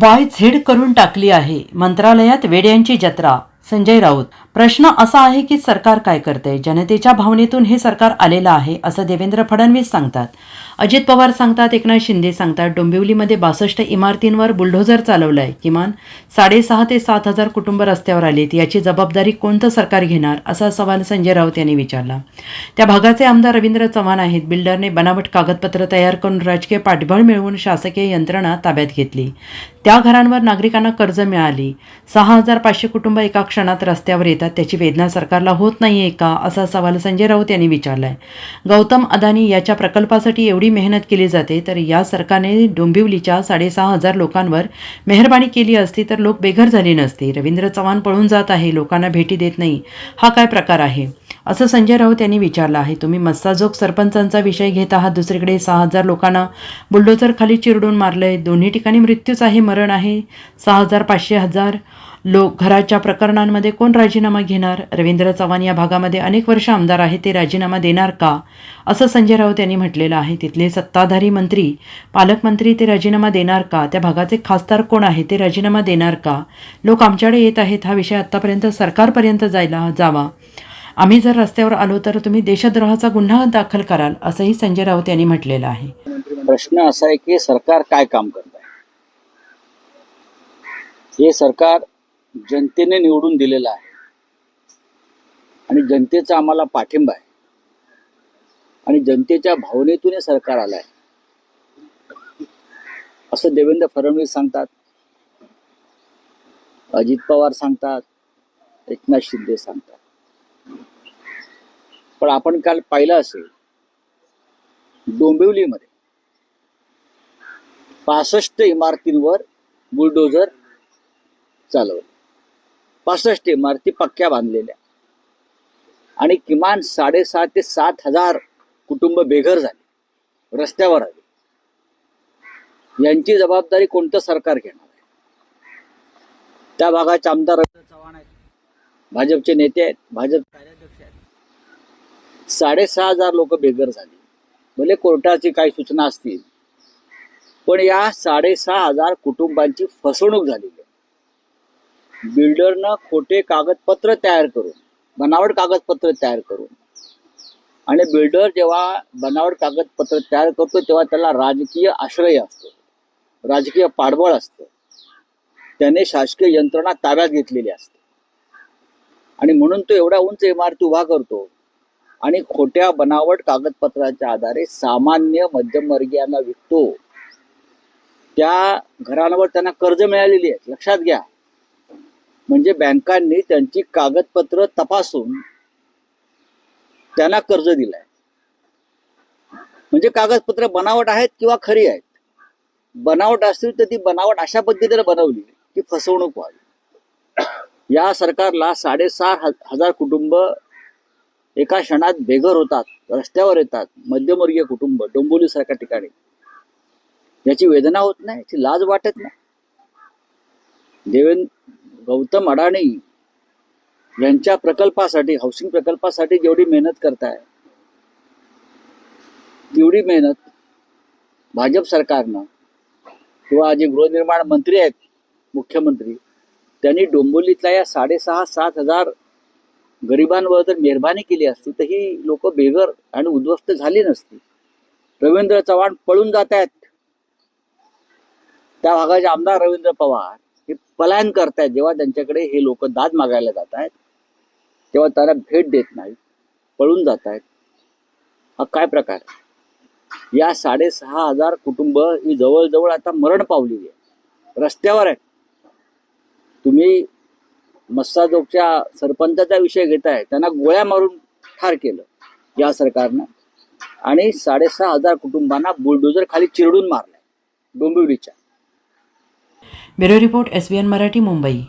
Bye Z करून टाकली आहे. मंत्रालयात वेड्यांची जत्रा. संजय राऊत. प्रश्न असा आहे की सरकार काय करते? जनतेच्या भावनेतून हे सरकार आलेलं आहे असं देवेंद्र फडणवीस सांगतात. अजित पवार सांगतात एकनाथ शिंदे सांगतात डोंबिवलीमध्ये बासष्ट इमारतींवर बुलडोझर चालवलं आहे किमान साडेसहा ते सात हजार कुटुंब रस्त्यावर आलीत. याची जबाबदारी कोणतं सरकार घेणार? असा सवाल संजय राऊत यांनी विचारला. त्या भागाचे आमदार रवींद्र चव्हाण आहेत. बिल्डरने बनावट कागदपत्र तयार करून राजकीय पाठबळ मिळवून शासकीय यंत्रणा ताब्यात घेतली. त्या घरांवर नागरिकांना कर्ज मिळाली. सहा हजार पाचशे कुटुंब एका क्षणात रस्त्यावर येत येतात त्याची वेदना सरकारला होत नाही आहे का? असा सवाल संजय राऊत यांनी विचारला आहे गौतम अदानी याच्या प्रकल्पासाठी एवढी मेहनत केली जाते तर या सरकारने डोंबिवलीच्या साडेसहा हजार लोकांवर मेहरबानी केली असती तर लोक बेघर झाले नसते. रवींद्र चव्हाण पळून जात आहे लोकांना भेटी देत नाही. हा काय प्रकार आहे? असं संजय राऊत यांनी विचारलं आहे. तुम्ही मस्साजोग सरपंचांचा विषय घेत आहात. दुसरीकडे सहा हजार लोकांना बुलडोजरखाली चिरडून मारलंय. दोन्ही ठिकाणी मृत्यूच आहे मरण आहे. सहा हजार पाचशे हजार लोक घराच्या प्रकरणांमध्ये कोण राजीनामा घेणार? रवींद्र चव्हाण या भागामध्ये अनेक वर्ष आमदार आहेत. ते राजीनामा देणार का? असं संजय राऊत यांनी म्हटलेलं आहे. तिथले सत्ताधारी मंत्री पालकमंत्री ते राजीनामा देणार का? त्या भागाचे खासदार कोण आहे? ते राजीनामा देणार का? लोक आमच्याकडे येत आहेत. हा विषय आत्तापर्यंत सरकारपर्यंत जायला जावा. आम्ही जर रस्त्यावर आलो तर तुम्ही देशद्रोहाचा गुन्हा दाखल कराल असंही संजय राऊत यांनी म्हटलेलं आहे. प्रश्न असा आहे की सरकार काय काम करत आहे? हे सरकार जनतेने निवडून दिलेलं आहे. आणि जनतेचा आम्हाला पाठिंबा आहे. आणि जनतेच्या भावनेतून हे सरकार आलं आहे असं देवेंद्र फडणवीस सांगतात. अजित पवार सांगतात. एकनाथ शिंदे सांगतात. पण आपण काल पाहिलं असेल डोंबिवलीमध्ये पासष्ट इमारतींवर बुलडोजर चालवलं. पासष्ट इमारती पक्क्या बांधलेल्या. आणि किमान साडेसात ते सात हजार कुटुंब बेघर झाले रस्त्यावर आले. यांची जबाबदारी कोणतं सरकार घेणार आहे? त्या भागाचे आमदार रवींद्र चव्हाण आहेत. भाजपचे नेते आहेत भाजप कार्याध्यक्ष साडेसहा हजार लोक बेघर झाली. भले कोर्टाची काही सूचना असतील पण या साडेसहा हजार कुटुंबांची फसवणूक झालेली आहे. बिल्डरनं खोटे कागदपत्र तयार करून बनावट कागदपत्र तयार करून आणि बिल्डर जेव्हा बनावट कागदपत्र तयार करतो तेव्हा त्याला राजकीय आश्रय असतो राजकीय पाठबळ असतं. त्याने शासकीय यंत्रणा ताब्यात घेतलेली असते. आणि म्हणून तो एवढ्या उंच इमारती उभा करतो आणि खोट्या बनावट कागदपत्राच्या आधारे सामान्य मध्यमवर्गीयांना विकतो. त्या घरांवर त्यांना कर्ज मिळालेली आहे लक्षात घ्या. म्हणजे बँकांनी त्यांची कागदपत्र तपासून त्यांना कर्ज दिलंय. म्हणजे कागदपत्र बनावट आहेत किंवा खरी आहेत? बनावट असतील तर ती बनावट अशा पद्धतीने बनवली की फसवणूक व्हावी. या सरकारला साडेसहा हजार कुटुंब एका क्षणात बेघर होतात रस्त्यावर येतात मध्यमवर्गीय कुटुंब डोंबोलीसारख्या ठिकाणी. याची वेदना होत नाही याची लाज वाटत नाही. देवेंद्र गौतम अडाणी यांच्या प्रकल्पासाठी हाऊसिंग प्रकल्पासाठी जेवढी मेहनत करताय तेवढी मेहनत भाजप सरकारनं किंवा जे गृहनिर्माण मंत्री आहेत मुख्यमंत्री त्यांनी डोंबोलीतल्या या साडेसहा सात हजार गरिबांवर जर मेहरबानी केली असती तर ही लोक बेघर आणि उद्ध्वस्त झाली नसती. रवींद्र चव्हाण पळून जात आहेत. त्या भागाचे आमदार रवींद्र पवार हे पलायन करतायत जेव्हा त्यांच्याकडे हे लोक दाद मागायला जात आहेत तेव्हा त्यांना भेट देत नाहीत. पळून जात आहेत. हा काय प्रकार या साडेसहा हजार कुटुंब ही जवळजवळ आता मरण पावलेली आहे रस्त्यावर आहेत. तुम्ही मस्साजोगच्या सरपंचाचा विषय घेताय त्यांना गोळ्या मारून ठार केलं या सरकारनं. आणि साडेसहा हजार कुटुंबांना बुलडोजर खाली चिरडून मारलाय डोंबिवलीच्या. Bureau report S B N Marathi Mumbai.